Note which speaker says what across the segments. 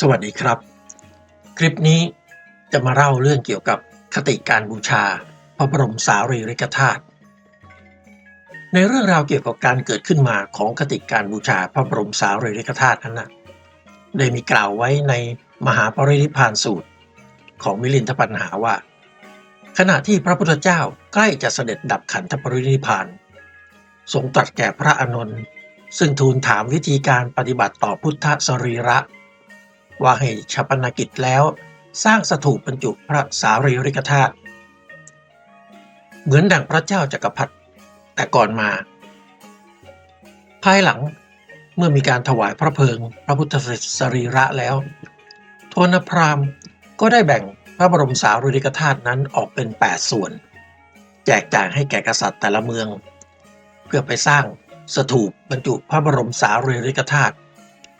Speaker 1: สวัสดีครับ คลิปนี้จะมาเล่าเรื่องเกี่ยวกับคติการบูชา พระบรมสารีริกธาตุในเรื่องราวเกี่ยวกับการเกิดขึ้นมาของคติการบูชาพระบรมสารีริกธาตุนั้นนะได้มีกล่าวไว้ในมหาปรินิพานสูตร ของมิลินทปัญหาว่า ขณะที่พระพุทธเจ้าใกล้จะเสด็จดับขันธปรินิพพานทรงตรัสแก่พระอานนท์ซึ่งทูลถามวิธีการปฏิบัติต่อพุทธสรีระ ว่าให้ชาปนกิจแล้วสร้างสถูปบรรจุพระสารีริกธาตุเหมือนดังพระเจ้าจักรพรรดิแต่ก่อนมา ภายหลังเมื่อมีการถวายพระเพลิงพระพุทธสรีระแล้วโทนพราหมณ์ก็ได้แบ่งพระบรมสารีริกธาตุนั้นออกเป็น 8 ส่วน แจกจ่ายให้แก่กษัตริย์แต่ละเมือง เพื่อไปสร้างสถูปบรรจุพระบรมสารีริกธาตุ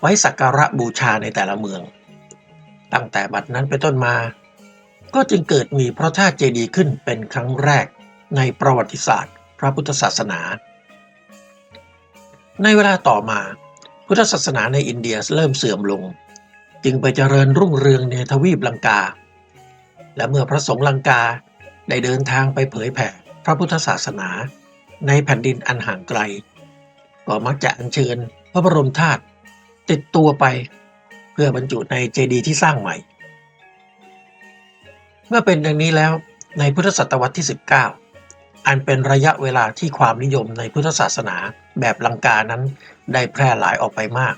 Speaker 1: ไว้สักการะบูชาในแต่ละเมือง ตั้งแต่บัดนั้นเป็นต้นมา ก็จึงเกิดมีพระธาตุเจดีย์ขึ้นเป็นครั้งแรกในประวัติศาสตร์ พระพุทธศาสนา ในเวลาต่อมาพุทธศาสนาในอินเดียเริ่มเสื่อมลง จึงไปเจริญรุ่งเรืองในทวีปลังกา และเมื่อพระสงฆ์ลังกาได้เดินทางไปเผยแผ่พระพุทธศาสนาในแผ่นดินอันห่างไกล ก็มักจะอัญเชิญพระบรมธาตุ ติดตัวไป เพื่อบรรจุในเจดีย์ที่สร้างใหม่ เมื่อเป็นดังนี้แล้วในพุทธศตวรรษที่ 19 อันเป็นระยะเวลาที่ความนิยมในพุทธศาสนาแบบลังกานั้นได้แพร่หลายออกไปมาก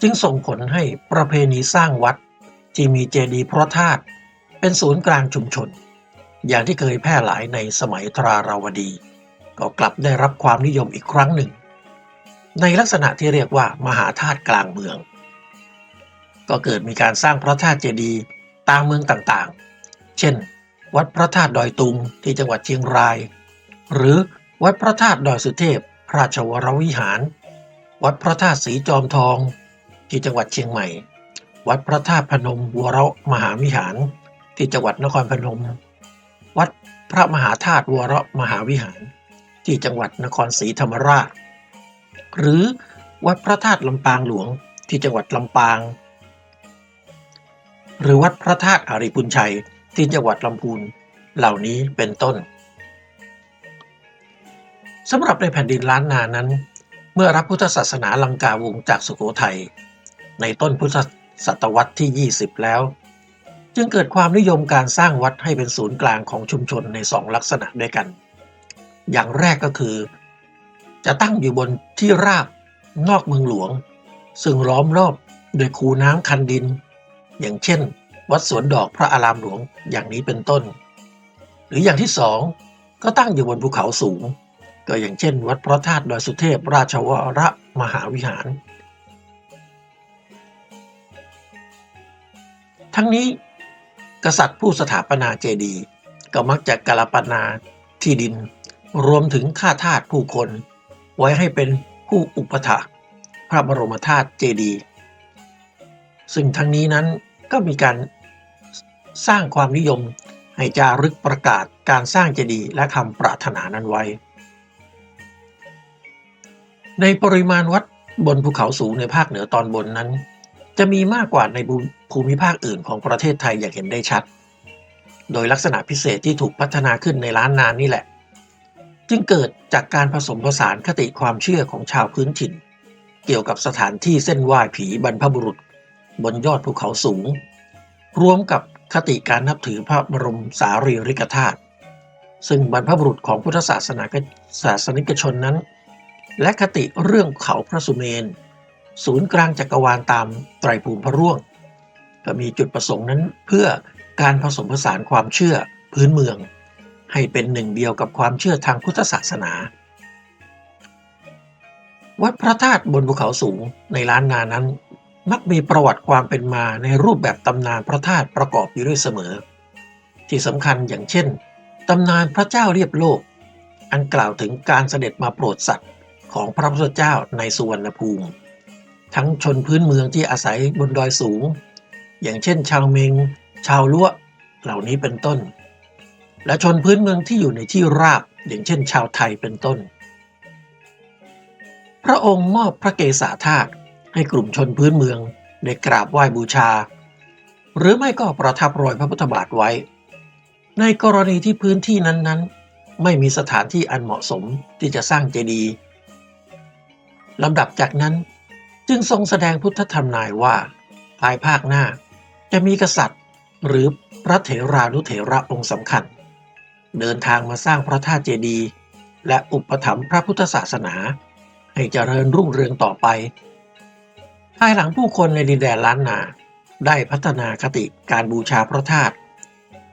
Speaker 1: จึงส่งผลให้ประเพณีสร้างวัดที่มีเจดีย์พระธาตุเป็นศูนย์กลางชุมชน อย่างที่เคยแพร่หลายในสมัยทราราวดี ก็กลับได้รับความนิยมอีกครั้งหนึ่ง ในลักษณะที่เรียกว่ามหาธาตุกลางเมือง ก็เกิดมีการสร้างพระธาตุเจดีย์ตามเมืองต่างๆ เช่น วัดพระธาตุดอยตุงที่จังหวัดเชียงราย หรือวัดพระธาตุดอยสุเทพ ราชวรวิหาร วัดพระธาตุสีจอมทอง ที่จังหวัดเชียงใหม่ วัดพระธาตุพนมวรมหาวิหาร ที่จังหวัดนครพนม วัดพระมหาธาตุวรมหาวิหาร ที่จังหวัดนครศรีธรรมราช หรือวัดพระธาตุลำปางหลวงที่จังหวัดลำปาง หรือวัดพระธาตุอาริพุนชัยที่จังหวัดลำพูนเหล่านี้เป็นต้นสำหรับในแผ่นดินล้านนานั้น เมื่อรับพุทธศาสนาลังกาวงจากสุโขทัยในต้นพุทธศตวรรษที่ 20 แล้ว จึงเกิดความนิยมการสร้างวัดให้เป็นศูนย์กลางของชุมชนในสองลักษณะด้วยกัน อย่างแรกก็คือ จะตั้งอยู่บนที่ราบนอกเมืองหลวง ซึ่งล้อมรอบโดยคูน้ำคันดิน อย่างเช่น วัดสวนดอกพระอารามหลวงอย่างนี้เป็นต้น หรืออย่างที่สองก็ตั้งอยู่บนภูเขาสูง ก็อย่างเช่น วัดพระธาตุดอยสุเทพราชวรมหาวิหาร ทั้งนี้กษัตริย์ผู้สถาปนาเจดีย์ก็มักจะกาลปนาที่ดิน รวมถึงค่าทาสผู้คน ไว้ให้เป็นผู้อุปถัมภ์พระบรมธาตุเจดีย์ซึ่งทั้งนี้นั้นก็มีการสร้างความนิยมให้จารึกประกาศการสร้างเจดีย์และคำปรารถนานั้นไว้ ในปริมาณวัดบนภูเขาสูงในภาคเหนือตอนบนนั้น จะมีมากกว่าในภูมิภาคอื่นของประเทศไทยอย่างเห็นได้ชัด โดยลักษณะพิเศษที่ถูกพัฒนาขึ้นในล้านนานนี่แหละ จึงเกิดจากการผสมผสานคติความเชื่อของชาวพื้นถิ่น เกี่ยวกับสถานที่เส้นไหว้ผีบรรพบุรุษ บนยอดภูเขาสูง รวมกับคติการนับถือพระบรมสารีริกธาตุซึ่งบรรพบุรุษของพุทธศาสนาศาสนิกชนนั้น และคติเรื่องเขาพระสุเมน ศูนย์กลางจักรวาลตามไตรภูมิพระร่วง ก็มีจุดประสงค์นั้นเพื่อการผสมผสานความเชื่อพื้นเมือง ให้เป็นหนึ่งเดียวกับความเชื่อทางพุทธศาสนา วัดพระธาตุบนภูเขาสูงในล้านนานั้น มักมีประวัติความเป็นมาในรูปแบบตำนานพระธาตุประกอบอยู่ด้วยเสมอ ที่สำคัญอย่างเช่นตำนานพระเจ้าเรียบโลก อันกล่าวถึงการเสด็จมาโปรดสัตว์ของพระพุทธเจ้าในสุวรรณภูมิ ทั้งชนพื้นเมืองที่อาศัยบนดอยสูง อย่างเช่นชาวเมง ชาวล้วเหล่านี้เป็นต้น และชนพื้นเมืองที่อยู่ในที่ราบอย่างเช่นชาวไทยเป็นต้น พระองค์มอบพระเกศาธาตุให้กลุ่มชนพื้นเมืองได้กราบไหว้บูชา หรือไม่ก็ประทับรอยพระพุทธบาทไว้ ในกรณีที่พื้นที่นั้นๆ ไม่มีสถานที่อันเหมาะสมที่จะสร้างเจดีย์ลำดับจากนั้นจึงทรงแสดงพุทธธรรมนายว่า ภายภาคหน้าจะมีกษัตริย์ หรือพระเถรานุเถระองค์สำคัญ เดินทางมาสร้างพระธาตุเจดีย์และอุปถัมภ์พระพุทธศาสนา ให้เจริญรุ่งเรืองต่อไป ภายหลังผู้คนในดินแดนล้านนาได้พัฒนาคติการบูชาพระธาตุ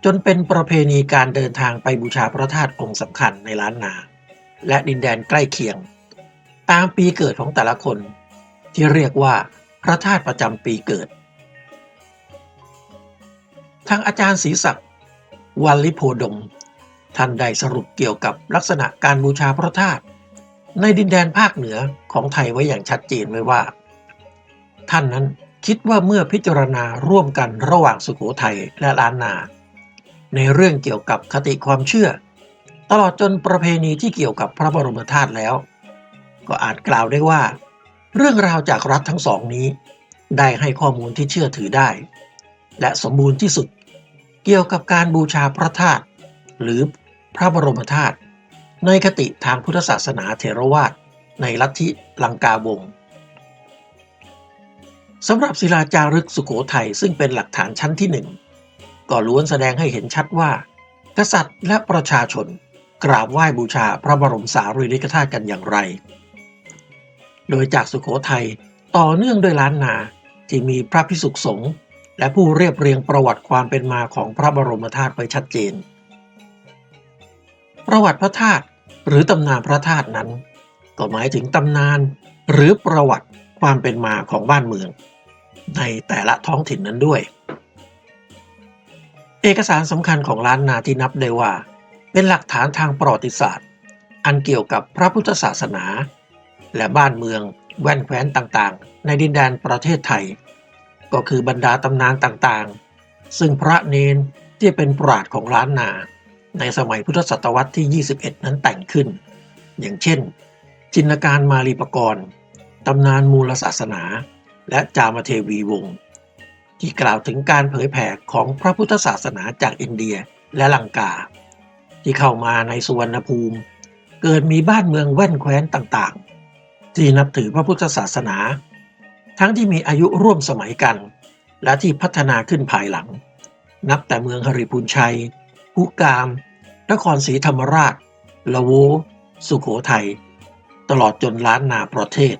Speaker 1: จนเป็นประเพณีการเดินทางไปบูชาพระธาตุองค์สำคัญในล้านนา และดินแดนใกล้เคียง ตามปีเกิดของแต่ละคน ที่เรียกว่าพระธาตุประจำปีเกิด ทางอาจารย์ศรีศักดิ์วัลลิโพดม ท่านได้สรุปเกี่ยวกับลักษณะการบูชาพระธาตุในดินแดนภาคเหนือของไทยไว้อย่างชัดเจนไว้ว่า ท่านนั้นคิดว่าเมื่อพิจารณาร่วมกันระหว่างสุโขทัยและล้านนา ในเรื่องเกี่ยวกับคติความเชื่อ ตลอดจนประเพณีที่เกี่ยวกับพระบรมธาตุแล้ว ก็อาจกล่าวได้ว่า เรื่องราวจากรัฐทั้งสองนี้ ได้ให้ข้อมูลที่เชื่อถือได้ และสมบูรณ์ที่สุด เกี่ยวกับการบูชาพระธาตุหรือ พระบรมธาตุในคติทางพุทธศาสนาเถรวาทในลัทธิลังกาวงสำหรับศิลาจารึกสุโขทัยซึ่งเป็นหลักฐานชั้นที่หนึ่งก็ล้วนแสดงให้เห็นชัดว่า กษัตริย์และประชาชนกราบไหว้บูชาพระบรมสารีริกธาตุกันอย่างไร โดยจากสุโขทัยต่อเนื่องด้วยล้านนาที่มีพระพิสุขสงฆ์และผู้เรียบเรียงประวัติความเป็นมาของพระบรมธาตุไว้ชัดเจน ประวัติพระธาตุหรือตำนานพระธาตุนั้น ก็หมายถึงตำนานหรือประวัติความเป็นมาของบ้านเมือง ในแต่ละท้องถิ่นนั้นด้วย เอกสารสำคัญของล้านนาที่นับได้ว่า เป็นหลักฐานทางประวัติศาสตร์ อันเกี่ยวกับพระพุทธศาสนา และบ้านเมืองแว่นแคว้นต่างๆ ในดินแดนประเทศไทย ก็คือบรรดาตำนานต่างๆ ซึ่งพระเนนที่เป็นปราดของล้านนา ในสมัยพุทธศตวรรษที่ 21 นั้นแต่งขึ้น อย่างเช่น จินการมาลีปกรณ์ตำนานมูลศาสนา และจามเทวีวงศ์ที่กล่าวถึงการเผยแผ่ของพระพุทธศาสนาจากอินเดียและลังกา ที่เข้ามาในสุวรรณภูมิ เกิดมีบ้านเมืองแว่นแคว้นต่างๆ ที่นับถือพระพุทธศาสนา ทั้งที่มีอายุร่วมสมัยกัน และที่พัฒนาขึ้นภายหลัง นับแต่เมืองหริพูนชัย ภูกาม นครศรีธรรมราช ละโว สุโขทัย ตลอดจนล้านนาประเทศ